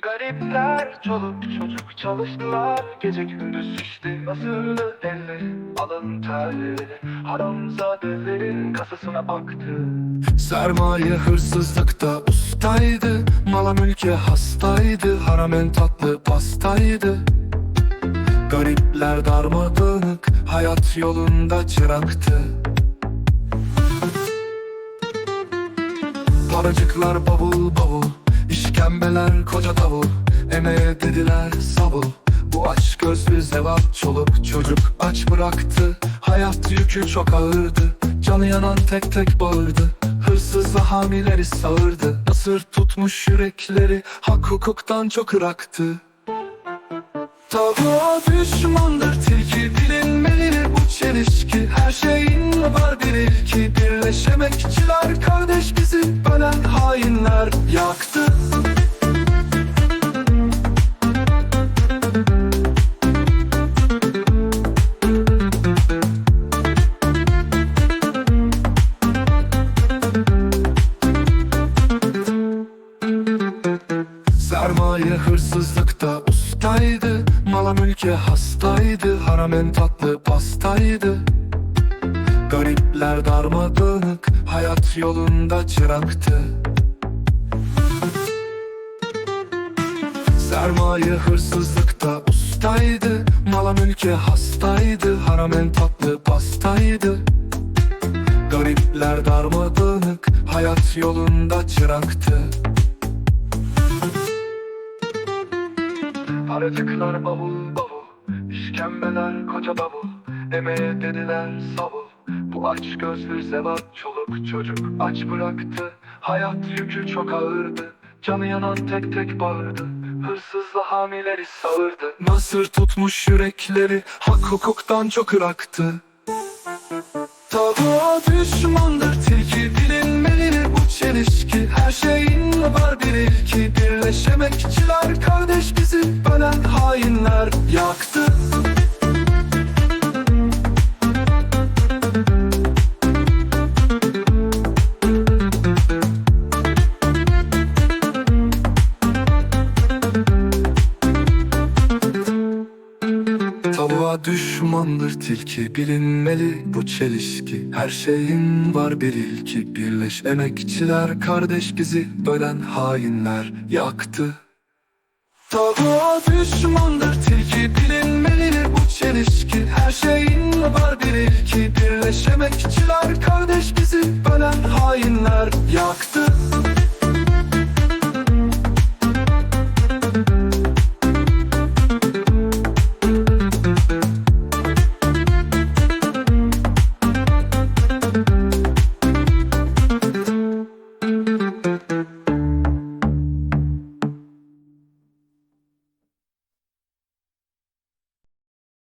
Garipler çoluk çocuk çalıştılar. Gece gündüz şişti nasırlı elleri Alın terleri. Haramzadelerin kasasına baktı. Sermaye hırsızlıkta ustaydı. Mala mülke hastaydı. Haram en tatlı pastaydı. Garipler darmadağınık Hayat yolunda çıraktı. Paracıklar bavul bavul İşkembeler koca davul Emeğe dediler savul. Bu aç gözlü zevat çoluk çocuk aç bıraktı. Hayat yükü çok ağırdı Canı yanan tek tek bağırdı. Hırsızla hamileri sağırdı Nasır tutmuş yürekleri Hak hukuktan çok ıraktı. Tavuğa düşmandır tilki bilinmeli bu çelişki. Her şeyin var bir ilki Birleşemekçiler kardeş bizi Sermaye hırsızlıkta ustaydı Mala mülke hastaydı Haram en tatlı pastaydı. Garipler darmadağınık Hayat yolunda çıraktı. Sermaye hırsızlıkta ustaydı Mala mülke hastaydı Haram en tatlı pastaydı. Garipler darmadağınık Hayat yolunda çıraktı Paracıklar bavul bavul. İşkembeler koca davul Emeğe dediler savul. Bu aç gözlü zevat çoluk çocuk aç bıraktı. Hayat yükü çok ağırdı. Canı yanan tek tek bağırdı. Hırsızla hamileri sağırdı. Nasır tutmuş yürekleri Hak hukuktan çok ıraktı. Tavuğa düşmandır tilki bilinmeli bu çelişki Şeyin var bir ilki Birleşemekçiler kardeş bizi bölen hainler Tavuğa düşmandır tilki bilinmeli bu çelişki. Her şeyin var bir ilki Birleş emekçiler kardeş bizi bölen hainler yaktı. Tavuğa düşmandır tilki bilinmeli bu çelişki. Her şeyin var bir ilki Birleş emekçiler kardeş bizi bölen hainler yaktı